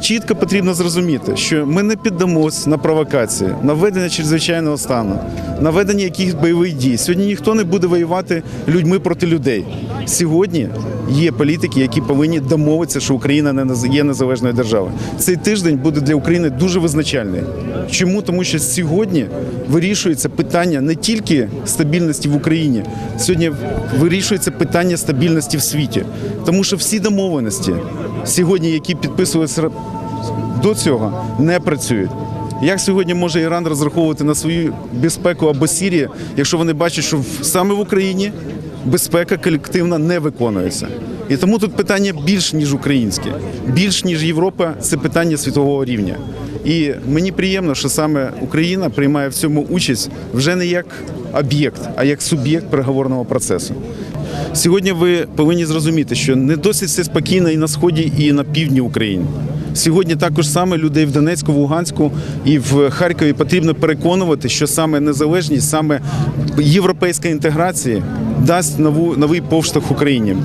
Чітко потрібно зрозуміти, що ми не піддамось на провокації, на введення чрезвичайного стану, на ведення якихось бойових дій. Сьогодні ніхто не буде воювати людьми проти людей. Сьогодні є політики, які повинні домовитися, що Україна не є незалежною державою. Цей тиждень буде для України дуже визначальний. Чому? Тому що сьогодні вирішується питання не тільки стабільності в Україні, сьогодні вирішується питання стабільності в світі. Тому що всі домовленості сьогодні, які підписувалися до цього, не працюють. Як сьогодні може Іран розраховувати на свою безпеку або Сірія, якщо вони бачать, що саме в Україні безпека колективна не виконується? І тому тут питання більш ніж українське, більш ніж Європа, це питання світового рівня. І мені приємно, що саме Україна приймає в цьому участь вже не як об'єкт, а як суб'єкт переговорного процесу. Сьогодні ви повинні зрозуміти, що не досить все спокійно і на сході, і на півдні України. Сьогодні також саме людей в Донецьку, в Луганську і в Харкові потрібно переконувати, що саме незалежність, саме європейська інтеграція дасть нову новий повштовх Україні.